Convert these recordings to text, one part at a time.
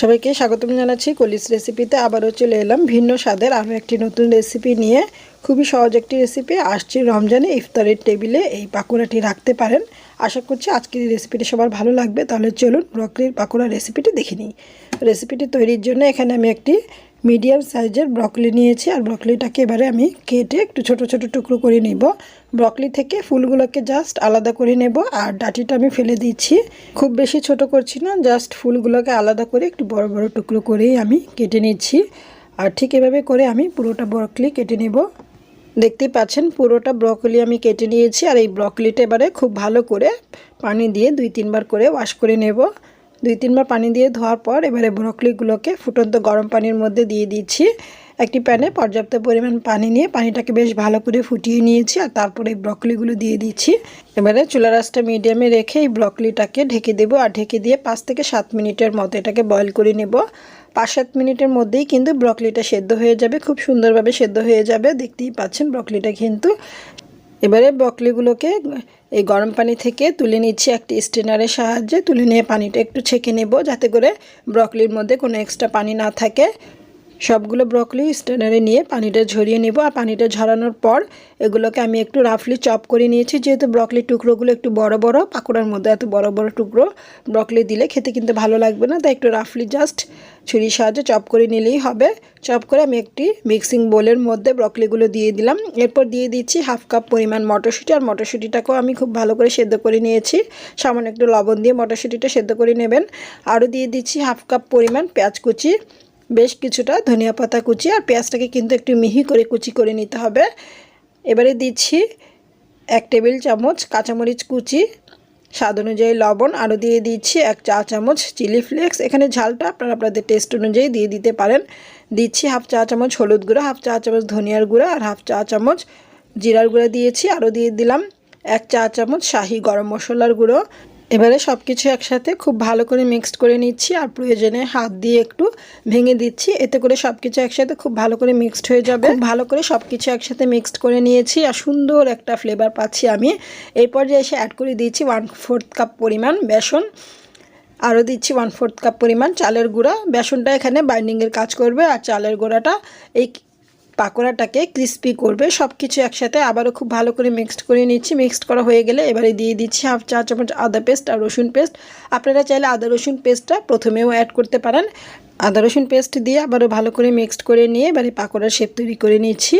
সবাইকে স্বাগতম জানাচ্ছি কলিস রেসিপিতে আবারও চলে এলাম ভিন্ন স্বাদের আরও একটি নতুন রেসিপি নিয়ে। খুবই সহজ একটি রেসিপি আসছি রমজানে ইফতারের টেবিলে এই পাকোড়াটি রাখতে পারেন। আশা করছি আজকের এই রেসিপিটি সবার ভালো লাগবে। তাহলে চলুন ব্রকলির পাকোড়া রেসিপিটি দেখে নিই। রেসিপিটি তৈরির জন্য এখানে আমি একটি মিডিয়াম সাইজের ব্রকলি নিয়েছি, আর ব্রকলিটাকে এবারে আমি কেটে একটু ছোট ছোট টুকরো করে নিব। ব্রকলি থেকে ফুলগুলোকে জাস্ট আলাদা করে নেব, আর ডাটিটা আমি ফেলে দিচ্ছি। খুব বেশি ছোট করছি না জাস্ট ফুলগুলোকে আলাদা করে একটু বড় বড় টুকরো করেই আমি কেটে নিচ্ছি। আর ঠিক এভাবে করে আমি পুরোটা ব্রকলি কেটে নেব। দেখতেই পাচ্ছেন, পুরোটা ব্রকলি আমি কেটে নিয়েছি, আর এই ব্রকলিটা এবারে খুব ভালো করে পানি দিয়ে দুই তিনবার করে ওয়াশ করে নেব। দুই তিনবার পানি দিয়ে ধোয়ার পর এবারে ব্রকলিগুলোকে ফুটন্ত গরম পানির মধ্যে দিয়ে দিচ্ছি। একটি প্যানে পর্যাপ্ত পরিমাণ পানি নিয়ে পানিটাকে বেশ ভালো করে ফুটিয়ে নিয়েছি আর তারপরে এই ব্রকলিগুলো দিয়ে দিচ্ছি। এবারে চুলা রাসটা মিডিয়ামে রেখে এই ব্রকলিটাকে ঢেকে দেবো আর ঢেকে দিয়ে পাঁচ থেকে সাত মিনিটের মতো এটাকে বয়ল করে নেব। পাঁচ সাত মিনিটের মধ্যেই কিন্তু ব্রকলিটা সেদ্ধ হয়ে যাবে, খুব সুন্দরভাবে সেদ্ধ হয়ে যাবে। দেখতেই পাচ্ছেন ব্রকলিটা কিন্তু এবারে ব্রকলিগুলোকে এই গরম পানি থেকে তুলে নিচ্ছি একটি স্টেনারের সাহায্যে। তুলে নিয়ে পানিটা একটু ছেঁকে নেব যাতে করে ব্রকলির মধ্যে কোনো এক্সট্রা পানি না থাকে। সবগুলো ব্রকলি স্টেনারে নিয়ে পানিটা ঝরিয়ে নেব আর পানিটা ঝরানোর পর এগুলোকে আমি একটু রাফলি চপ করে নিয়েছি। যেহেতু ব্রকলি টুকরোগুলো একটু বড় বড়, পাকোড়ার মধ্যে এত বড় বড় টুকরো ব্রকলি দিলে খেতে কিন্তু ভালো লাগবে না। তাই একটু রাফলি জাস্ট ছুরির সাহায্যে চপ করে নিলেই হবে। চপ করে আমি একটি মিক্সিং বোলের মধ্যে ব্রকলিগুলো দিয়ে দিলাম। এরপর দিয়ে দিচ্ছি হাফ কাপ পরিমাণ মটরশুঁটি। আর মটরশুঁটিটাকেও আমি খুব ভালো করে সেদ্ধ করে নিয়েছি। সামান্য একটু লবণ দিয়ে মটরশুঁটিটা সেদ্ধ করে নেবেন। আরও দিয়ে দিচ্ছি হাফ কাপ পরিমাণ পেঁয়াজ কুচি। বেশ কিছুটা ধনিয়া পাতা কুচি। আর পেঁয়াজটাকে কিন্তু একটু মিহি করে কুচি করে নিতে হবে। এবারে দিচ্ছি এক টেবিল চামচ কাঁচামরিচ কুচি। স্বাদ অনুযায়ী লবণ আরও দিয়ে দিচ্ছি এক চা চামচ চিলি ফ্লেক্স। এখানে ঝালটা আপনারা আপনাদের টেস্ট অনুযায়ী দিয়ে দিতে পারেন। দিচ্ছি হাফ চা চামচ হলুদ গুঁড়া, হাফ চা চামচ ধনিয়ার গুঁড়া আর হাফ চা চামচ জিরার গুঁড়া দিয়েছি। আরও দিয়ে দিলাম এক চা চামচ শাহি গরম মশলার গুঁড়ো। এবারে সব কিছু একসাথে খুব ভালো করে মিক্সড করে নিচ্ছি আর প্রয়োজনে হাত দিয়ে একটু ভেঙে দিচ্ছি। এতে করে সব কিছু একসাথে খুব ভালো করে মিক্সড হয়ে যাবে। ভালো করে সব কিছু একসাথে মিক্সড করে নিয়েছি আর সুন্দর একটা ফ্লেভার পাচ্ছি আমি। এই পর্যায়ে এসে অ্যাড করে দিয়েছি ওয়ান ফোর্থ কাপ পরিমাণ বেসন। আরও দিচ্ছি ওয়ান ফোর্থ কাপ পরিমাণ চালের গুঁড়া। বেসনটা এখানে বাইন্ডিংয়ের কাজ করবে আর চালের গুঁড়াটা এই পাকোড়াটাকে ক্রিস্পি করবে। সব কিছু একসাথে আবারও খুব ভালো করে মিক্সড করে নিচ্ছি। মিক্সড করা হয়ে গেলে এবারে দিয়ে দিচ্ছি হাফ চা চামচ আদা পেস্ট আর রসুন পেস্ট আপনারা চাইলে আদা রসুন পেস্টটা প্রথমেও অ্যাড করতে পারেন। আদা রসুন পেস্ট দিয়ে আবারও ভালো করে মিক্সড করে নিয়ে এবারে পাকোড়ার শেপ তৈরি করে নিচ্ছি।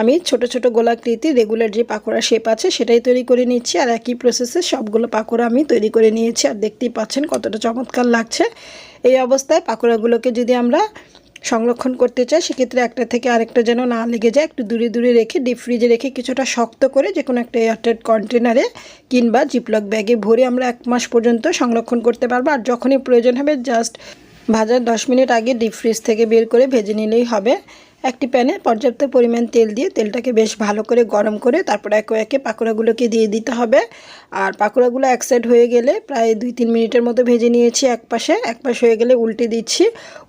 আমি ছোট ছোট গোলাকৃতি রেগুলার যে পাকোড়ার শেপ আছে সেটাই তৈরি করে নিচ্ছি আর একই প্রসেসে সবগুলো পাকোড়া আমি তৈরি করে নিয়েছি। আর দেখতেই পাচ্ছেন কতটা চমৎকার লাগছে। এই অবস্থায় পাকোড়াগুলোকে যদি আমরা সংরক্ষণ করতে চাই সেক্ষেত্রে একটা থেকে আরেকটা যেন না লেগে যায়। একটু দূরে দূরে রেখে ডিপ ফ্রিজে রেখে কিছুটা শক্ত করে যে কোনো একটা এয়ারটাইট কন্টেনারে কিংবা জিপলক ব্যাগে ভরে আমরা এক মাস পর্যন্ত সংরক্ষণ করতে পারব। আর যখনই প্রয়োজন হবে জাস্ট ভাজার দশ মিনিট আগে ডিপ ফ্রিজ থেকে বের করে ভেজে নিলেই হবে। একটি প্যানে পর্যাপ্ত পরিমাণ তেল দিয়ে তেলটাকে বেশ ভালো করে গরম করে তারপরে একে একে পাকোড়াগুলোকে দিয়ে দিতে হবে। আর পাকোড়াগুলো এক সাইড হয়ে গেলে প্রায় দুই তিন মিনিটের মতো ভেজে নিয়েছি এক পাশে এক পাশ হয়ে গেলে উল্টে দিচ্ছি।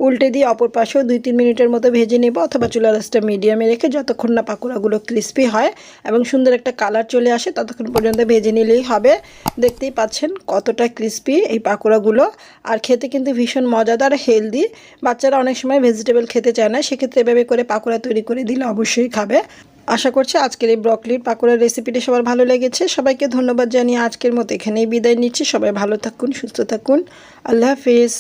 উল্টে দিয়ে অপর পাশেও দুই তিন মিনিটের মতো ভেজে নেব অথবা চুলা রাসটা মিডিয়ামে রেখে যতক্ষণ না পাকোড়াগুলো ক্রিস্পি হয় এবং সুন্দর একটা কালার চলে আসে ততক্ষণ পর্যন্ত ভেজে নিলেই হবে। দেখতেই পাচ্ছেন কতটা ক্রিস্পি এই পাকোড়াগুলো। আর খেতে কিন্তু ভীষণ মজাদার হেলদি বাচ্চারা অনেক সময় ভেজিটেবল খেতে চায় না, সেক্ষেত্রে এভাবে করে পাকোড়া তৈরি করে দিলে অবশ্যই খাবে। আশা করছি আজকের এই ব্রকলির পাকোড়ার রেসিপিটি সবার ভালো লেগেছে। সবাইকে ধন্যবাদ জানিয়ে আজকের মতো এখানেই বিদায় নিচ্ছি। সবাই ভালো থাকুন, সুস্থ থাকুন। আল্লাহ হাফিজ।